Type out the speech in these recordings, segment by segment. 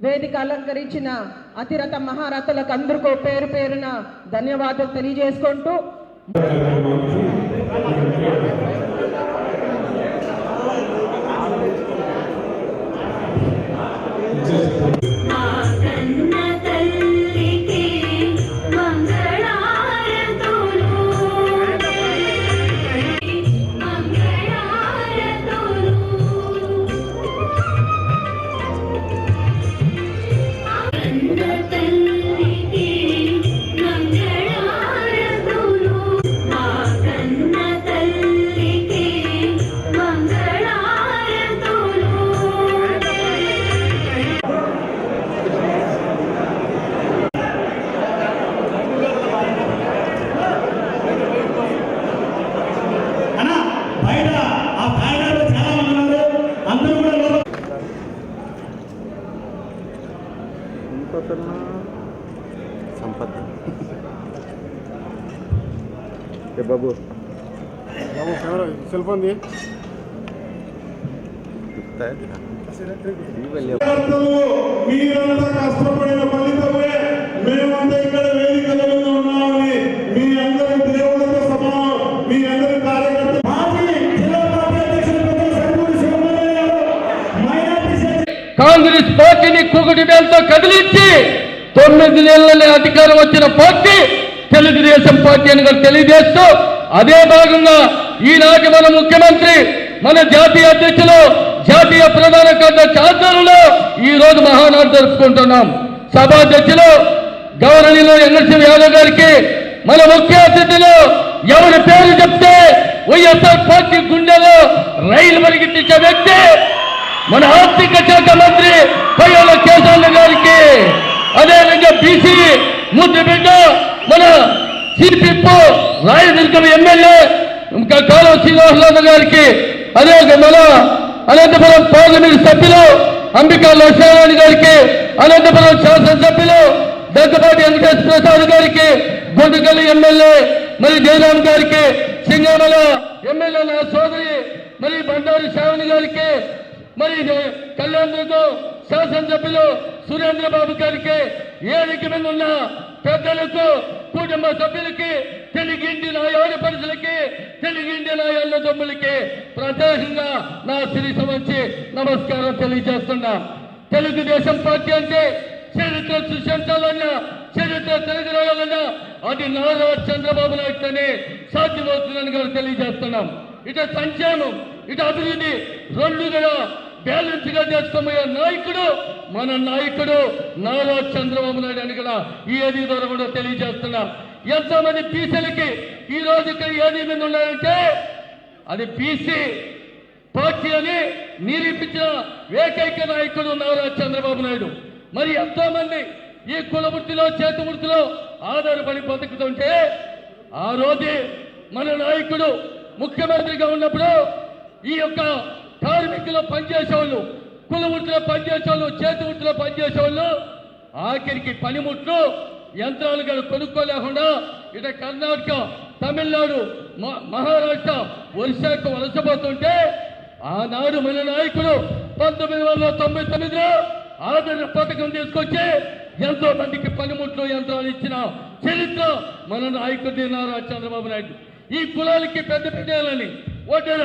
వేదిక అలంకరించిన అతిరథ మహారథులకు అందరికీ పేరు పేరున ధన్యవాదాలు తెలియజేసుకుంటూ ಸಂಪತ್ತನ್ನು ಸಂಪತ್ತು. ಏ ಬಾಬು. ಸ್ವಲ್ಪ ಸಿಗ್ತಾ ಇದ್ದೀರಾ? ನೀವೆಲ್ಲ పార్టీని కుకుటి వేలతో కదిలించి తొమ్మిది నెలలనే అధికారం వచ్చిన పార్టీ తెలుగుదేశం పార్టీ అని కూడా తెలియజేస్తూ అదే భాగంగా ఈనాటి మన ముఖ్యమంత్రి మన జాతీయ అధ్యక్షులు జాతీయ ప్రధాన కార్యదర్శి ఆధ్వర్యంలో ఈ రోజు మహానాడు జరుపుకుంటున్నాం. సభాధ్యక్షులు గవర్నీలో ఎన్ఎస్ఎం యాదవ్ గారికి మన ముఖ్య అతిథులు ఎవరి పేరు చెప్తే వైఎస్ఆర్ పార్టీ గుండెలో రైలు పరిగెత్తించే వ్యక్తి మన ఆర్థిక శాఖ మంత్రి పయ్యాల కేశవ గారికి అదేవిధంగా బీసీ ముద్దబిడ్డ మన సిపిప్పు రాయదుర్గం ఎమ్మెల్యే ఇంకా కాలువ శ్రీనివాసరావు గారికి అదే మన అనంతపురం పార్లమెంట్ సభ్యులు అంబికా లక్ష్మీనారాయణ గారికి అనంతపురం శాసనసభ్యులు దగ్గపాటి వెంకటేశ్వర ప్రసాద్ గారికి గుంటకల్లి ఎమ్మెల్యే మరి జయరామ్ గారికి సింగమల ఎమ్మెల్యే నా సోదరి మరి బండారు శ్రావణి గారికి మరి కళ్యాణ్కు శాసనసభ్యులు సురేంద్ర బాబు గారికి ఏడికి మీద ఉన్న పెద్దలకు కుటుంబ సభ్యులకి తెలుగు ఇండియన్ యోగ పరిస్థితులకి తెలుగు ఇండియన్ ఎల్ల దొమ్ములకి ప్రత్యేకంగా నా శిరీష వచ్చి నమస్కారం తెలియజేస్తున్నా. తెలుగుదేశం పార్టీ అంటే చరిత్ర సృష్టించాలన్న చరిత్ర తిరగరాలన్నా అది నారా చంద్రబాబు నాయుడుతోనే సాధ్యమవుతుందని కూడా తెలియజేస్తున్నాం. ఇటు సంక్షేమం ఇటు అభివృద్ధి రెండు కూడా బ్యాలెన్స్గా చేసుకోబోయే నాయకుడు మన నాయకుడు నారా చంద్రబాబు నాయుడు అని కూడా ఈ ఏది ద్వారా కూడా తెలియజేస్తున్నాం. ఎంతో మంది బీసీలకి ఈ రోజు ఇక్కడ ఏది మీద ఉన్నాయంటే అది బీసీ పార్టీ అని నిరూపించిన ఏకైక నాయకుడు నారా చంద్రబాబు నాయుడు. మరి ఎంతో మంది ఈ కుల వృత్తిలో చేతి వృత్తిలో ఆధారపడి బతుకుతుంటే ఆ రోజే మన నాయకుడు ముఖ్యమంత్రిగా ఉన్నప్పుడు ఈ యొక్క కార్మికులు పనిచేసేవాళ్ళు కుల వృత్తిలో పనిచేసేవాళ్ళు చేతి వృత్తిలో పనిచేసేవాళ్ళు ఆఖరికి పనిముట్లు యంత్రాలు కూడా కొనుక్కోలేకుండా ఇట కర్ణాటక తమిళనాడు మ- మహారాష్ట్ర ఒరిస్సాకు వలసపోతుంటే ఆనాడు మన నాయకుడు పంతొమ్మిది వందల తొంభై తొమ్మిదిలో ఆదరణ పథకం తీసుకొచ్చి ఎంతో మందికి పనిముట్లు యంత్రాలు ఇచ్చిన చరిత్ర మన నాయకుడు నారా చంద్రబాబు నాయుడు. ఈ కులాలకి పెద్ద పెట్టాలని ఒడ్డర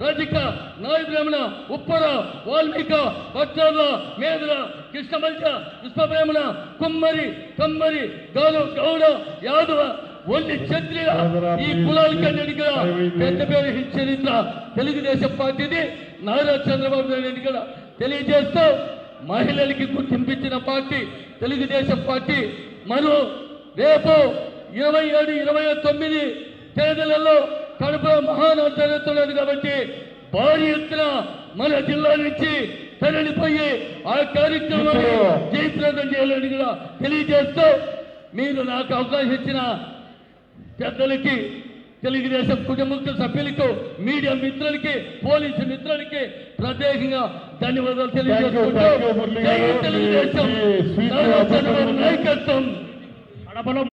రజిక నాయబ్రహ్మణ ఉప్పర వాల్మీక పచ్చర్ల మేధర కృష్ణమల్చ విశ్వబ్రహ్మణ కుమ్మరి కమ్మరి గౌరవ గౌడ యాదవ ఒల్లి క్షత్రియ ఈ కులాలకన్నిటి కూడా పెద్ద పేరు చరిత్ర తెలుగుదేశం పార్టీది నారా చంద్రబాబు నాయుడు కూడా తెలియజేస్తూ మహిళలకి గుర్తింపించిన పార్టీ తెలుగుదేశం పార్టీ. మరో రేపు ఇరవై ఏడు ఇరవై తొమ్మిది తేదీలలో కడప మహానాడు జరుగుతున్నది కాబట్టి భారీ ఎత్తున మన జిల్లా నుంచి తరలిపోయి ఆ కార్యక్రమాన్ని జయప్రదం చేయాలని కూడా తెలియజేస్తూ మీరు నాకు అవకాశం ఇచ్చిన పెద్దలకి తెలుగుదేశం కుటుంబ సభ్యులకు మీడియా మిత్రులకి పోలీసు మిత్రులకి ప్రత్యేకంగా ధన్యవాదాలు తెలియజేసుకుంటూ తెలుగుదేశం. నాయకత్వం.